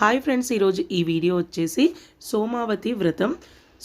Hi friends ఈరోజు ఈ video వచ్చేసి సోమావతి వ్రతం.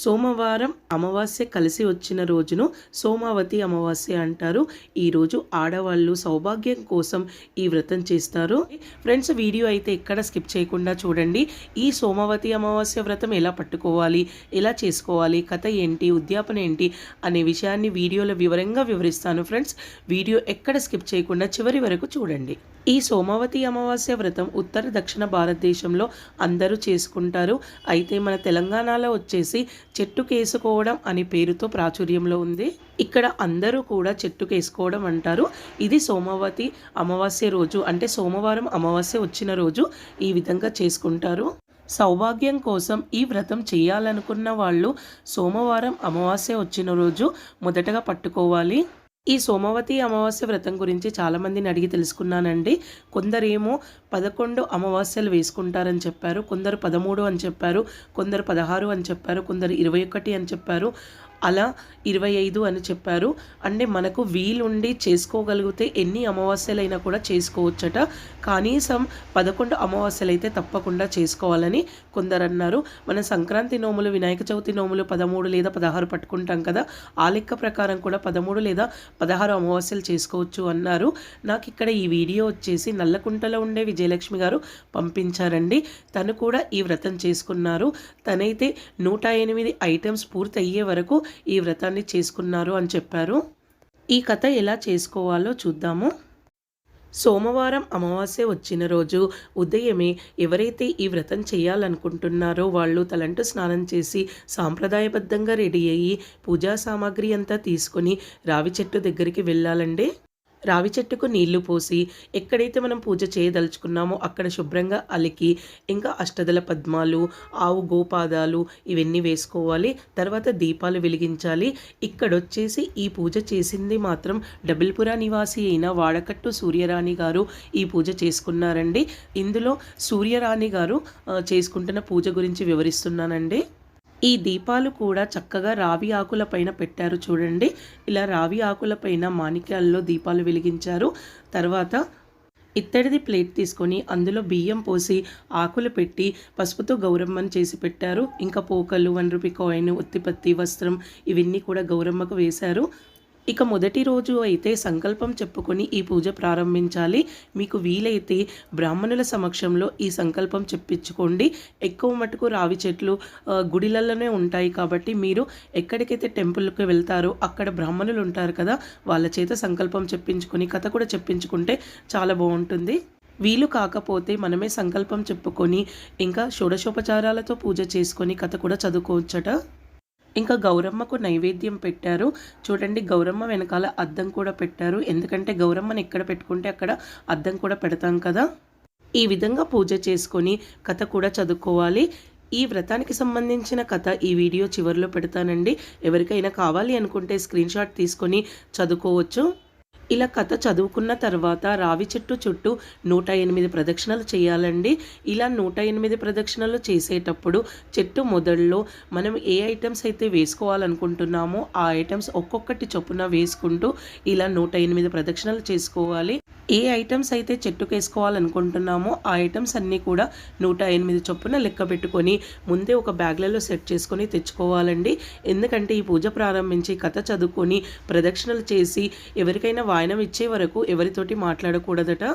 సోమవారం అమావాస్య కలిసి వచ్చిన రోజును సోమావతి అమావాస్య అంటారు. ఈరోజు ఆడవాళ్ళు సౌభాగ్యం కోసం ఈ వ్రతం చేస్తారు. ఫ్రెండ్స్ వీడియో అయితే ఎక్కడ స్కిప్ చేయకుండా చూడండి. ఈ సోమవతి అమావాస్య వ్రతం ఎలా పట్టుకోవాలి ఎలా చేసుకోవాలి కథ ఏంటి ఉద్యాపన ఏంటి అనే విషయాన్ని వీడియోలో వివరంగా వివరిస్తాను ఫ్రెండ్స్. వీడియో ఎక్కడ స్కిప్ చేయకుండా చివరి వరకు చూడండి. ఈ సోమవతి అమావాస్య వ్రతం ఉత్తర దక్షిణ భారతదేశంలో అందరూ చేసుకుంటారు. అయితే మన తెలంగాణలో వచ్చేసి చెట్టుకేసుకోవడం అనే పేరుతో ప్రాచుర్యంలో ఉంది. ఇక్కడ అందరూ కూడా చెట్టుకేసుకోవడం అంటారు. ఇది సోమవతి అమావాస్య రోజు అంటే సోమవారం అమావాస్య వచ్చిన రోజు ఈ విధంగా చేసుకుంటారు. సౌభాగ్యం కోసం ఈ వ్రతం చేయాలనుకున్న వాళ్ళు సోమవారం అమావాస్య వచ్చిన రోజు మొదటగా పట్టుకోవాలి. ఈ సోమవతి అమావాస్య వ్రతం గురించి చాలామందిని అడిగి తెలుసుకున్నానండి. కొందరేమో పదకొండు అమావాస్యలు వేసుకుంటారని చెప్పారు కొందరు పదమూడు అని చెప్పారు కొందరు పదహారు అని చెప్పారు కొందరు ఇరవై ఒకటి అని చెప్పారు. అలా ఇరవై ఐదు అని చెప్పారు. అంటే మనకు వీలుండి చేసుకోగలిగితే ఎన్ని అమావాస్యలైనా కూడా చేసుకోవచ్చట. కనీసం పదకొండు అమావాస్యలు అయితే తప్పకుండా చేసుకోవాలని కొందరు అన్నారు మన సంక్రాంతి నోములు వినాయక చవితి నోములు పదమూడు లేదా పదహారు పట్టుకుంటాం కదా. ఆ లెక్క ప్రకారం కూడా పదమూడు లేదా పదహారు అమావాస్యలు చేసుకోవచ్చు అన్నారు. నాకు ఇక్కడ ఈ వీడియో వచ్చేసి నల్లకుంటలో ఉండే విజయలక్ష్మి గారు పంపించారండి. తను కూడా ఈ వ్రతం చేసుకున్నారు. తనైతే నూట ఎనిమిది ఐటమ్స్ పూర్తి అయ్యే వరకు ఈ వ్రతాన్ని చేసుకున్నారు అని చెప్పారు. ఈ కథ ఎలా చేసుకోవాలో చూద్దాము. సోమవారం అమావాస్య వచ్చిన రోజు ఉదయమే ఎవరైతే ఈ వ్రతం చేయాలనుకుంటున్నారో వాళ్ళు తలంటు స్నానం చేసి సాంప్రదాయబద్ధంగా రెడీ అయ్యి పూజా సామాగ్రి అంతా తీసుకొని రావి చెట్టు దగ్గరికి వెళ్ళాలండి. రావి చెట్టుకు నీళ్ళు పోసి ఎక్కడైతే మనం పూజ చేయదలుచుకున్నామో అక్కడ శుభ్రంగా అలికి ఇంకా అష్టదల పద్మాలు ఆవు గోపాదాలు ఇవన్నీ వేసుకోవాలి. తర్వాత దీపాలు వెలిగించాలి. ఇక్కడ వచ్చేసి ఈ పూజ చేసింది మాత్రం డబుల్పురా నివాసి అయిన వాడకట్టు సూర్యరాణి గారు ఈ పూజ చేసుకున్నారండి. ఇందులో సూర్యరాణి గారు చేసుకుంటున్న పూజ గురించి వివరిస్తున్నానండి. ఈ దీపాలు కూడా చక్కగా రావి ఆకుల పైన పెట్టారు చూడండి. ఇలా రావి ఆకుల పైన మాణిక్యాల్లో దీపాలు వెలిగించారు. తర్వాత ఇత్తడిది ప్లేట్ తీసుకొని అందులో బియ్యం పోసి ఆకులు పెట్టి పసుపుతో గౌరమ్మను చేసి పెట్టారు. ఇంకా పోకలు వన్ రూపీ కాయిన్ ఉత్తిపత్తి వస్త్రం ఇవన్నీ కూడా గౌరమ్మకు వేశారు. ఇక మొదటి రోజు అయితే సంకల్పం చెప్పుకొని ఈ పూజ ప్రారంభించాలి. మీకు వీలైతే బ్రాహ్మణుల సమక్షంలో ఈ సంకల్పం చెప్పించుకోండి. ఎక్కువ మటుకు రావి చెట్లు గుడిలలోనే ఉంటాయి కాబట్టి మీరు ఎక్కడికైతే టెంపుల్కి వెళ్తారో అక్కడ బ్రాహ్మణులు ఉంటారు కదా వాళ్ళ చేత సంకల్పం చెప్పించుకొని కథ కూడా చెప్పించుకుంటే చాలా బాగుంటుంది. వీలు కాకపోతే మనమే సంకల్పం చెప్పుకొని ఇంకా షోడశోపచారాలతో పూజ చేసుకొని కథ కూడా చదువుకోవచ్చట. ఇంకా గౌరమ్మకు నైవేద్యం పెట్టారు. చూడండి గౌరమ్మ వెనకాల అద్దం కూడా పెట్టారు. ఎందుకంటే గౌరమ్మని ఎక్కడ పెట్టుకుంటే అక్కడ అద్దం కూడా పెడతాం కదా. ఈ విధంగా పూజ చేసుకొని కథ కూడా చదువుకోవాలి. ఈ వ్రతానికి సంబంధించిన కథ ఈ వీడియో చివరిలో పెడతానండి. ఎవరికైనా కావాలి అనుకుంటే స్క్రీన్ షాట్ తీసుకొని చదువుకోవచ్చు. ఇలా కథ చదువుకున్న తర్వాత రావి చెట్టు చుట్టూ నూట ఎనిమిది ప్రదక్షిణలు చేయాలండి. ఇలా నూట ఎనిమిది ప్రదక్షిణలు చేసేటప్పుడు చెట్టు మొదల్లో మనం ఏ ఐటమ్స్ అయితే వేసుకోవాలనుకుంటున్నామో ఆ ఐటమ్స్ ఒక్కొక్కటి చొప్పున వేసుకుంటూ ఇలా నూట ఎనిమిది ప్రదక్షిణలు చేసుకోవాలి. ఏ ఐటమ్స్ అయితే చెట్టుకు వేసుకోవాలనుకుంటున్నామో ఆ ఐటమ్స్ అన్నీ కూడా నూట ఎనిమిది చొప్పున లెక్క పెట్టుకొని ముందే ఒక బ్యాగ్లలో సెట్ చేసుకొని తెచ్చుకోవాలండి. ఎందుకంటే ఈ పూజ ప్రారంభించి కథ చదువుకొని ప్రదక్షిణలు చేసి ఎవరికైనా వాయనం ఇచ్చే వరకు ఎవరితోటి మాట్లాడకూడదట?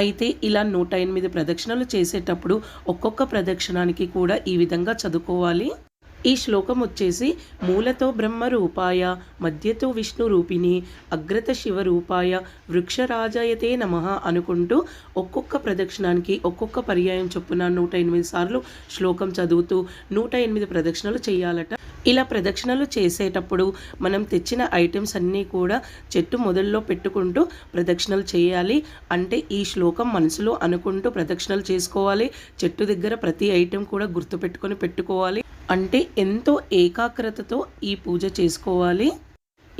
అయితే ఇలా నూట ఎనిమిది ప్రదక్షిణలు చేసేటప్పుడు ఒక్కొక్క ప్రదక్షిణానికి కూడా ఈ విధంగా చదువుకోవాలి. ఈ శ్లోకం వచ్చేసి మూలతో బ్రహ్మ రూపాయ మధ్యతో విష్ణు రూపిణి అగ్రత శివ రూపాయ వృక్షరాజాయతే నమ అనుకుంటూ ఒక్కొక్క ప్రదక్షిణానికి ఒక్కొక్క పర్యాయం చొప్పున నూట ఎనిమిది సార్లు శ్లోకం చదువుతూ నూట ఎనిమిది ప్రదక్షిణలు చేయాలట. ఇలా ప్రదక్షిణలు చేసేటప్పుడు మనం తెచ్చిన ఐటమ్స్ అన్నీ కూడా చెట్టు మొదల్లో పెట్టుకుంటూ ప్రదక్షిణలు చేయాలి. అంటే ఈ శ్లోకం మనసులో అనుకుంటూ ప్రదక్షిణలు చేసుకోవాలి. చెట్టు దగ్గర ప్రతి ఐటెం కూడా గుర్తుపెట్టుకొని పెట్టుకోవాలి. అంటే ఎంతో ఏకాగ్రతతో ఈ పూజ చేసుకోవాలి.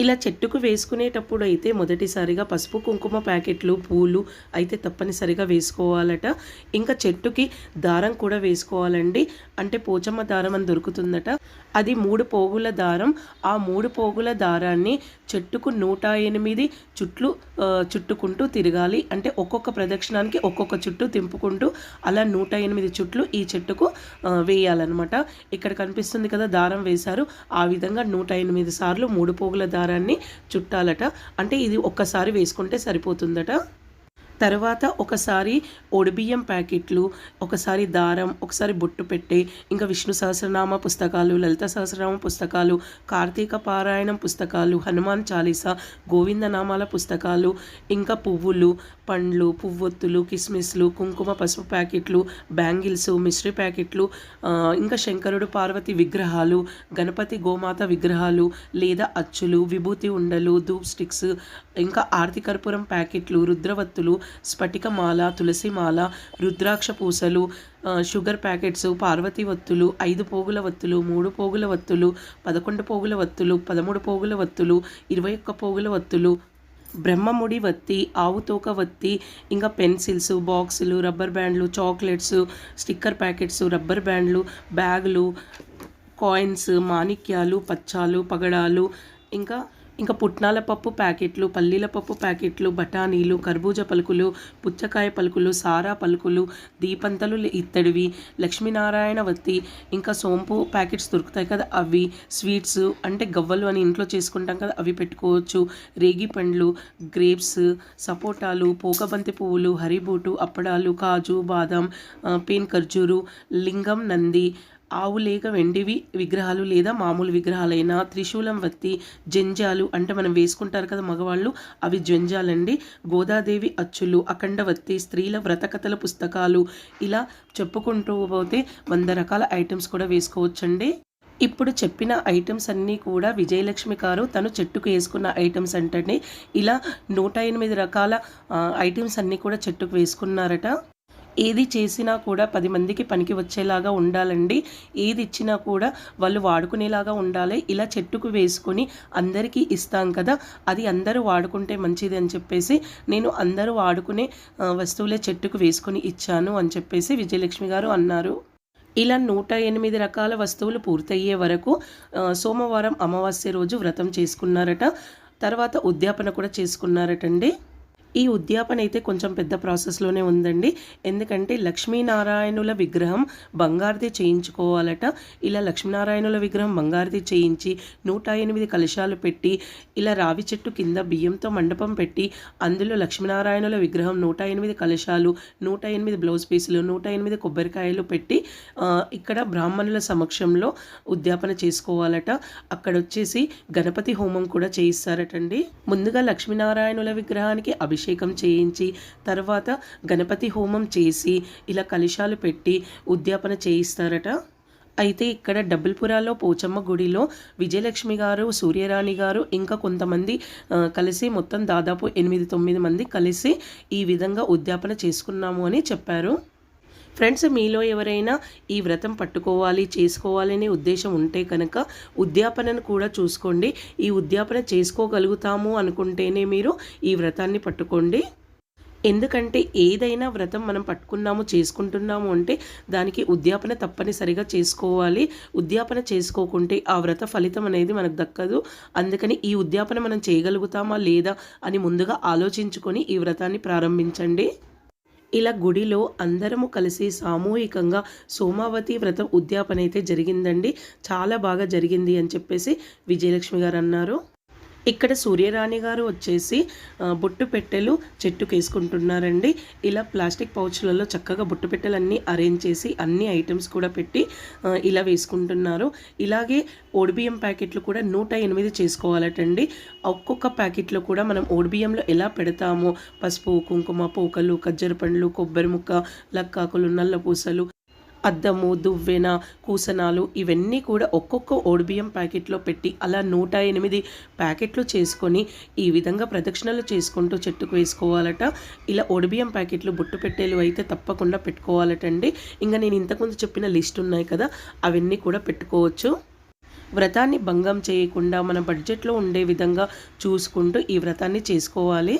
ఇలా చెట్టుకు వేసుకునేటప్పుడు అయితే మొదటిసారిగా పసుపు కుంకుమ ప్యాకెట్లు పూలు అయితే తప్పనిసరిగా వేసుకోవాలట. ఇంకా చెట్టుకి దారం కూడా వేసుకోవాలండి. అంటే పోచమ్మ దారం అని దొరుకుతుందట. అది మూడు పోగుల దారం. ఆ మూడు పోగుల దారాన్ని చెట్టుకు నూట ఎనిమిది చుట్లు చుట్టుకుంటూ తిరగాలి. అంటే ఒక్కొక్క ప్రదక్షిణానికి ఒక్కొక్క చుట్టు తింపుకుంటూ అలా నూట ఎనిమిది చుట్లు ఈ చెట్టుకు వేయాలన్నమాట. ఇక్కడ కనిపిస్తుంది కదా దారం వేశారు. ఆ విధంగా నూట ఎనిమిది సార్లు మూడు పోగుల దారాన్ని చుట్టాలట. అంటే ఇది ఒక్కసారి వేసుకుంటే సరిపోతుందట. తర్వాత ఒకసారి ఒడిబియ్యం ప్యాకెట్లు ఒకసారి దారం ఒకసారి బొట్టు పెట్టి ఇంకా విష్ణు సహస్రనామ పుస్తకాలు లలిత సహస్రనామ పుస్తకాలు కార్తీక పారాయణం పుస్తకాలు హనుమాన్ చాలీసా గోవిందనామాల పుస్తకాలు ఇంకా పువ్వులు పండ్లు పువ్వొత్తులు కిస్మిస్లు కుంకుమ పసుపు ప్యాకెట్లు బ్యాంగిల్స్ మిశ్రీ ప్యాకెట్లు ఇంకా శంకరుడు పార్వతి విగ్రహాలు గణపతి గోమాత విగ్రహాలు లేదా అచ్చులు విభూతి ఉండలు ధూప్ స్టిక్స్ ఇంకా ఆర్తి కర్పూరం ప్యాకెట్లు రుద్రవత్తులు స్ఫటికమాల తులసిమాల రుద్రాక్ష పూసలు షుగర్ ప్యాకెట్స్ పార్వతీ వత్తులు ఐదు పోగుల వత్తులు మూడు పోగుల వత్తులు పదకొండు పోగుల వత్తులు పదమూడు పోగుల వత్తులు ఇరవై ఒక్క పోగుల వత్తులు బ్రహ్మముడి వత్తి ఆవు తోక వత్తి ఇంకా పెన్సిల్స్ బాక్సులు రబ్బర్ బ్యాండ్లు చాక్లెట్స్ స్టిక్కర్ ప్యాకెట్స్ రబ్బర్ బ్యాండ్లు బ్యాగులు కాయిన్స్ మాణిక్యాలు పచ్చాలు పగడాలు ఇంకా ఇంకా పుట్నాల పప్పు ప్యాకెట్లు పల్లీల పప్పు ప్యాకెట్లు బఠానీలు కర్బూజ పలుకులు పుచ్చకాయ పలుకులు సారా పలుకులు దీపంతలు ఇత్తడివి లక్ష్మీనారాయణ వత్తి ఇంకా సోంపు ప్యాకెట్స్ దొరుకుతాయి కదా అవి స్వీట్స్ అంటే గవ్వలు అని ఇంట్లో చేసుకుంటాం కదా అవి పెట్టుకోవచ్చు. రేగి పండ్లు గ్రేప్స్ సపోటాలు పోకబంతి పువ్వులు హరిబూటు అప్పడాలు కాజు బాదం పేన్ ఖర్జూరు లింగం నంది ఆవు లేక వెండివి విగ్రహాలు లేదా మామూలు విగ్రహాలైన త్రిశూలం వత్తి జంజాలు అంటే మనం వేసుకుంటారు కదా మగవాళ్ళు అవి జంజాలండి. గోదాదేవి అచ్చులు అఖండ వత్తి స్త్రీల వ్రతకథల పుస్తకాలు ఇలా చెప్పుకుంటూ పోతే వంద రకాల ఐటమ్స్ కూడా వేసుకోవచ్చండి. ఇప్పుడు చెప్పిన ఐటమ్స్ అన్నీ కూడా విజయలక్ష్మి గారు తను చెట్టుకు వేసుకున్న ఐటమ్స్ అంటండి. ఇలా నూట ఎనిమిది రకాల ఐటమ్స్ అన్నీ కూడా చెట్టుకు వేసుకున్నారట. ఏది చేసినా కూడా పది మందికి పనికి వచ్చేలాగా ఉండాలండి. ఏది ఇచ్చినా కూడా వాళ్ళు వాడుకునేలాగా ఉండాలి. ఇలా చెట్టుకు వేసుకొని అందరికీ ఇస్తాం కదా అది అందరూ వాడుకుంటే మంచిది అని చెప్పేసి నేను అందరూ వాడుకునే వస్తువులే చెట్టుకు వేసుకొని ఇచ్చాను అని చెప్పేసి విజయలక్ష్మి గారు అన్నారు. ఇలా నూట ఎనిమిది రకాల వస్తువులు పూర్తయ్యే వరకు సోమవారం అమావాస్య రోజు వ్రతం చేసుకున్నారట. తర్వాత ఉద్యాపన కూడా చేసుకున్నారటండి. ఈ ఉద్యాపన అయితే కొంచెం పెద్ద ప్రాసెస్లోనే ఉందండి. ఎందుకంటే లక్ష్మీనారాయణుల విగ్రహం బంగారుది చేయించుకోవాలట. ఇలా లక్ష్మీనారాయణుల విగ్రహం బంగారుది చేయించి నూట ఎనిమిది కలశాలు పెట్టి ఇలా రావి చెట్టు కింద బియ్యంతో మండపం పెట్టి అందులో లక్ష్మీనారాయణుల విగ్రహం నూట ఎనిమిది కలశాలు నూట ఎనిమిది బ్లౌజ్ పీసులు నూట ఎనిమిది కొబ్బరికాయలు పెట్టి ఇక్కడ బ్రాహ్మణుల సమక్షంలో ఉద్యాపన చేసుకోవాలట. అక్కడ వచ్చేసి గణపతి హోమం కూడా చేయిస్తారటండి. ముందుగా లక్ష్మీనారాయణుల విగ్రహానికి అభిషేకం అభిషేకం చేయించి తర్వాత గణపతి హోమం చేసి ఇలా కలశాలు పెట్టి ఉద్యాపన చేయిస్తారట. అయితే ఇక్కడ డబ్బుల్పురాలో పోచమ్మ గుడిలో విజయలక్ష్మి గారు సూర్యరాణి గారు ఇంకా కొంతమంది కలిసి మొత్తం దాదాపు ఎనిమిది తొమ్మిది మంది కలిసి ఈ విధంగా ఉద్యాపన చేసుకున్నాము అని చెప్పారు. ఫ్రెండ్స్ మీలో ఎవరైనా ఈ వ్రతం పట్టుకోవాలి చేసుకోవాలనే ఉద్దేశం ఉంటే కనుక ఉద్యాపనను కూడా చూసుకోండి. ఈ ఉద్యాపన చేసుకోగలుగుతాము అనుకుంటేనే మీరు ఈ వ్రతాన్ని పట్టుకోండి. ఎందుకంటే ఏదైనా వ్రతం మనం పట్టుకున్నాము చేసుకుంటున్నాము అంటే దానికి ఉద్యాపన తప్పనిసరిగా చేసుకోవాలి. ఉద్యాపన చేసుకోకుంటే ఆ వ్రత ఫలితం అనేది మనకు దక్కదు. అందుకని ఈ ఉద్యాపన మనం చేయగలుగుతామా లేదా అని ముందుగా ఆలోచించుకొని ఈ వ్రతాన్ని ప్రారంభించండి. ఇలా గుడిలో అందరము కలిసి సామూహికంగా సోమావతి వ్రతం ఉద్యాపన అయితే జరిగిందండి. చాలా బాగా జరిగింది అని చెప్పేసి విజయలక్ష్మి గారు అన్నారు. ఇక్కడ సూర్యరాణి గారు వచ్చేసి బొట్టు పెట్టెలు చెట్టుకు వేసుకుంటున్నారండి ఇలా ప్లాస్టిక్ పౌచ్లలో చక్కగా బొట్టు పెట్టెలన్నీ అరేంజ్ చేసి అన్ని ఐటమ్స్ కూడా పెట్టి ఇలా వేసుకుంటున్నారు. ఇలాగే ఓడిబియ్యం ప్యాకెట్లు కూడా నూట ఎనిమిది చేసుకోవాలటండి. ఒక్కొక్క ప్యాకెట్లో కూడా మనం ఓడిబియ్యంలో ఎలా పెడతామో పసుపు కుంకుమ పోకలు కజ్జర పండ్లు కొబ్బరి ముక్క లక్కాకులు నల్ల పూసలు అద్దము దువ్వెన కూసనాలు ఇవన్నీ కూడా ఒక్కొక్క ఓడిబియ్యం ప్యాకెట్లో పెట్టి అలా నూట ఎనిమిది ప్యాకెట్లు చేసుకొని ఈ విధంగా ప్రదక్షిణలు చేసుకుంటూ చెట్టుకు వేసుకోవాలట. ఇలా ఓడిబియ్యం ప్యాకెట్లు బొట్టు పెట్టేలు అయితే తప్పకుండా పెట్టుకోవాలటండి. ఇంకా నేను ఇంతకుముందు చెప్పిన లిస్ట్ ఉన్నాయి కదా అవన్నీ కూడా పెట్టుకోవచ్చు. వ్రతాన్ని భంగం చేయకుండా మన బడ్జెట్లో ఉండే విధంగా చూసుకుంటూ ఈ వ్రతాన్ని చేసుకోవాలి.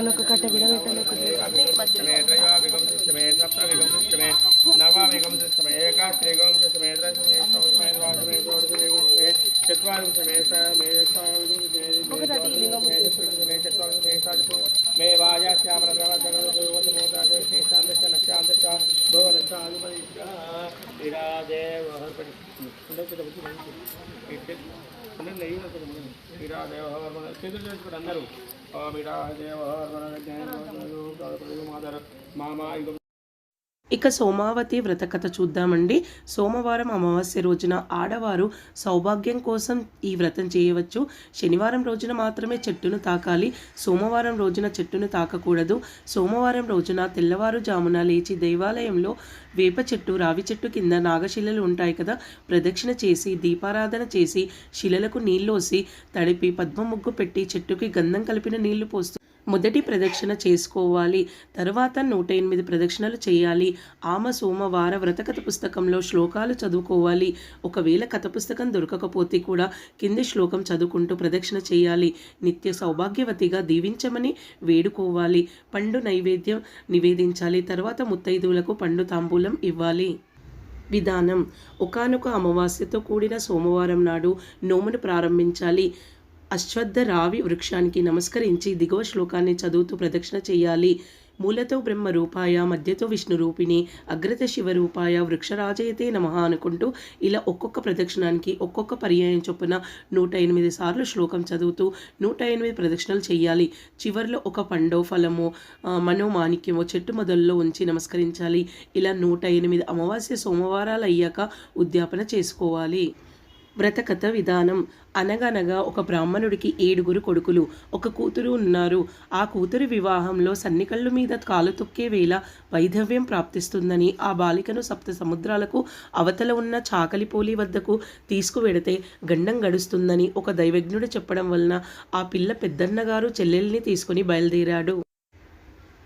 అనొక కట్ట కూడా పెట్టాలి అందరూ मामा ఇక సోమావతి వ్రత కథ చూద్దామండి. సోమవారం అమావాస్య రోజున ఆడవారు సౌభాగ్యం కోసం ఈ వ్రతం చేయవచ్చు. శనివారం రోజున మాత్రమే చెట్టును తాకాలి. సోమవారం రోజున చెట్టును తాకకూడదు. సోమవారం రోజున తెల్లవారుజామున లేచి దేవాలయంలో వేప చెట్టు రావి చెట్టు కింద నాగశిలలు ఉంటాయి కదా ప్రదక్షిణ చేసి దీపారాధన చేసి శిలలకు నీళ్ళోసి తడిపి పద్మ ముగ్గు పెట్టి చెట్టుకి గంధం కలిపిన నీళ్ళు పోస్తూ మొదటి ప్రదక్షిణ చేసుకోవాలి. తర్వాత నూట ఎనిమిది ప్రదక్షిణలు చేయాలి. ఆమ సోమవార వ్రతకథ పుస్తకంలో శ్లోకాలు చదువుకోవాలి. ఒకవేళ కథ పుస్తకం దొరకకపోతే కూడా కింది శ్లోకం చదువుకుంటూ ప్రదక్షిణ చేయాలి. నిత్య సౌభాగ్యవతిగా దీవించమని వేడుకోవాలి. పండు నైవేద్యం నివేదించాలి. తర్వాత ముత్తైదువులకు పండు తాంబూలం ఇవ్వాలి. విధానం. ఒకానొక అమావాస్యతో కూడిన సోమవారం నాడు నోమును ప్రారంభించాలి. అశ్వద్ధ రావి వృక్షానికి నమస్కరించి దిగువ శ్లోకాన్ని చదువుతూ ప్రదక్షిణ చేయాలి. మూలతో బ్రహ్మ రూపాయ మధ్యతో విష్ణు రూపిణి అగ్రత శివ రూపాయ వృక్షరాజయతే నమ అనుకుంటూ ఇలా ఒక్కొక్క ప్రదక్షిణానికి ఒక్కొక్క పర్యాయం చొప్పున నూట ఎనిమిది సార్లు శ్లోకం చదువుతూ నూట ఎనిమిది ప్రదక్షిణలు చేయాలి. చివరిలో ఒక పండో ఫలమో మనోమాణిక్యమో చెట్టు మొదల్లో ఉంచి నమస్కరించాలి. ఇలా నూట ఎనిమిది అమావాస్య సోమవారాలు అయ్యాక ఉద్యాపన చేసుకోవాలి. వ్రతకథ విధానం. అనగనగా ఒక బ్రాహ్మణుడికి ఏడుగురు కొడుకులు. ఒక కూతురు ఉన్నారు. ఆ కూతురి వివాహంలో సన్నికళ్ళు మీద కాలు తొక్కే వేళ వైధవ్యం ప్రాప్తిస్తుందని ఆ బాలికను సప్త సముద్రాలకు అవతల ఉన్న చాకలిపోలి వద్దకు తీసుకువెడితే గండం గడుస్తుందని ఒక దైవజ్ఞుడు చెప్పడం వలన ఆ పిల్ల పెద్దన్నగారు చెల్లెల్ని తీసుకుని బయలుదేరాడు.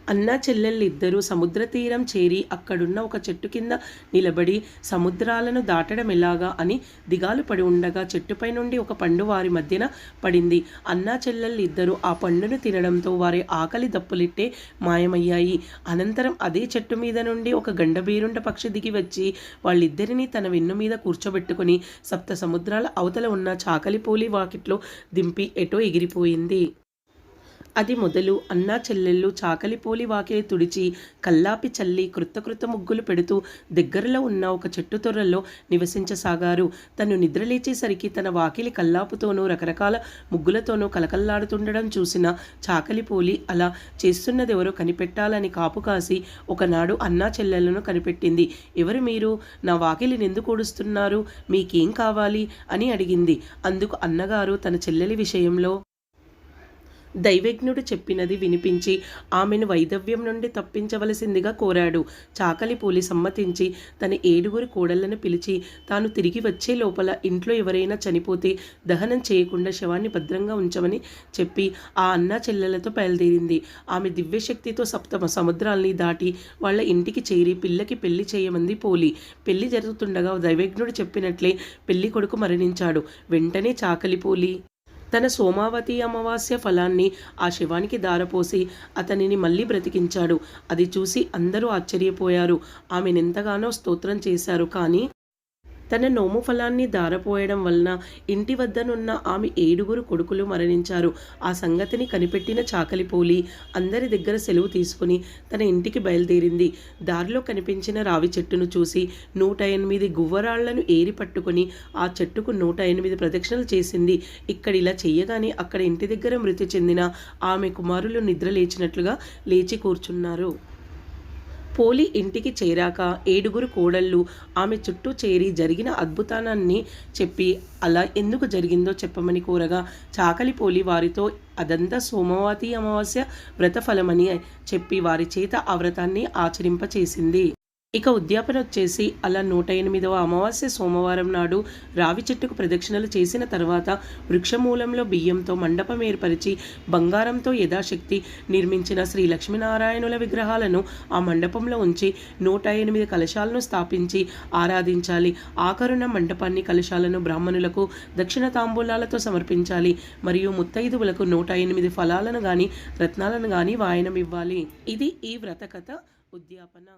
అన్న చెల్లెళ్ళిద్దరూ సముద్ర తీరం చేరి అక్కడున్న ఒక చెట్టు కింద నిలబడి సముద్రాలను దాటడం ఎలాగా అని దిగాలు పడి ఉండగా చెట్టుపై నుండి ఒక పండు వారి మధ్యన పడింది. అన్న చెల్లెళ్ళిద్దరూ ఆ పండును తినడంతో వారి ఆకలి దప్పులిట్టే మాయమయ్యాయి. అనంతరం అదే చెట్టు మీద నుండి ఒక గండబీరుండ పక్షి దిగి వచ్చి వాళ్ళిద్దరినీ తన వెన్ను మీద కూర్చోబెట్టుకుని సప్త సముద్రాల అవతల ఉన్న చాకలిపోలి వాకిట్లో దింపి ఎటో ఎగిరిపోయింది. అది మొదలు అన్నా చెల్లెళ్ళు చాకలిపోలి వాకిలి తుడిచి కల్లాపి చల్లి కృత కృత ముగ్గులు పెడుతూ దగ్గరలో ఉన్న ఒక చెట్టు తొర్రల్లో నివసించసాగారు. తను నిద్రలేచేసరికి తన వాకిలి కల్లాపుతోనూ రకరకాల ముగ్గులతోనూ కలకల్లాడుతుండడం చూసిన చాకలిపోలి అలా చేస్తున్నదెవరో కనిపెట్టాలని కాపు కాసి ఒకనాడు అన్నా చెల్లెలను కనిపెట్టింది. ఎవరు మీరు? నా వాకిలిని ఎందుకు ఊడుస్తున్నారు? మీకేం కావాలి? అని అడిగింది. అందుకు అన్నగారు తన చెల్లెలి విషయంలో దైవజ్ఞుడు చెప్పినది వినిపించి ఆమెను వైదవ్యం నుండి తప్పించవలసిందిగా కోరాడు. చాకలిపూలి సమ్మతించి తన ఏడుగురు కోడళ్ళను పిలిచి తాను తిరిగి వచ్చే లోపల ఇంట్లో ఎవరైనా చనిపోతే దహనం చేయకుండా శవాన్ని భద్రంగా ఉంచమని చెప్పి ఆ అన్న చెల్లెలతో బయలుదేరింది. ఆమె దివ్యశక్తితో సప్తమ సముద్రాల్ని దాటి వాళ్ళ ఇంటికి చేరి పిల్లకి పెళ్ళి చేయమంది పోలి పెళ్ళి జరుగుతుండగా దైవజ్ఞుడు చెప్పినట్లే పెళ్ళి కొడుకు మరణించాడు. వెంటనే చాకలిపోలి తన సోమావతి అమావాస్య ఫలాన్ని ఆ శివానికి దారపోసి అతనిని మళ్ళీ బ్రతికించాడు. అది చూసి అందరూ ఆశ్చర్యపోయారు. ఆమెనెంతగానో స్తోత్రం చేశారు కానీ తన నోము ఫలాన్ని దారపోయడం వలన ఇంటి వద్దనున్న ఆమె ఏడుగురు కొడుకులు మరణించారు. ఆ సంగతిని కనిపెట్టిన చాకలిపోలి అందరి దగ్గర సెలవు తీసుకుని తన ఇంటికి బయలుదేరింది. దారిలో కనిపించిన రావి చెట్టును చూసి నూట ఎనిమిది గువ్వరాళ్ళను ఏరి పట్టుకుని ఆ చెట్టుకు నూట ఎనిమిది ప్రదక్షిణలు చేసింది. ఇక్కడ ఇలా చెయ్యగానే అక్కడ ఇంటి దగ్గర మృతి చెందిన ఆమె కుమారులు నిద్ర లేచినట్లుగా లేచి కూర్చున్నారు. పోలి ఇంటికి చేరాక ఏడుగురు కోడళ్ళు ఆమె చుట్టూ చేరి జరిగిన అద్భుతానాన్ని చెప్పి అలా ఎందుకు జరిగిందో చెప్పమని కోరగా చాకలి పోలి వారితో అదంతా సోమవతి అమావాస్య వ్రతఫలమని చెప్పి వారి చేత ఆ వ్రతాన్ని ఆచరింపచేసింది. ఇక ఉద్యాపన వచ్చేసి అలా నూట ఎనిమిదవ అమావాస్య సోమవారం నాడు రావి చెట్టుకు ప్రదక్షిణలు చేసిన తర్వాత వృక్షమూలంలో బియ్యంతో మండపం ఏర్పరిచి బంగారంతో యథాశక్తి నిర్మించిన శ్రీ లక్ష్మీనారాయణుల విగ్రహాలను ఆ మండపంలో ఉంచి నూట ఎనిమిది కలశాలను స్థాపించి ఆరాధించాలి. ఆకరుణ మండపాన్ని కలశాలను బ్రాహ్మణులకు దక్షిణ తాంబూలాలతో సమర్పించాలి. మరియు ముత్తైదువులకు నూట ఎనిమిది ఫలాలను గాని రత్నాలను గాని వాయనం ఇవ్వాలి. ఇది ఈ వ్రతకథ. ఉద్యాపన.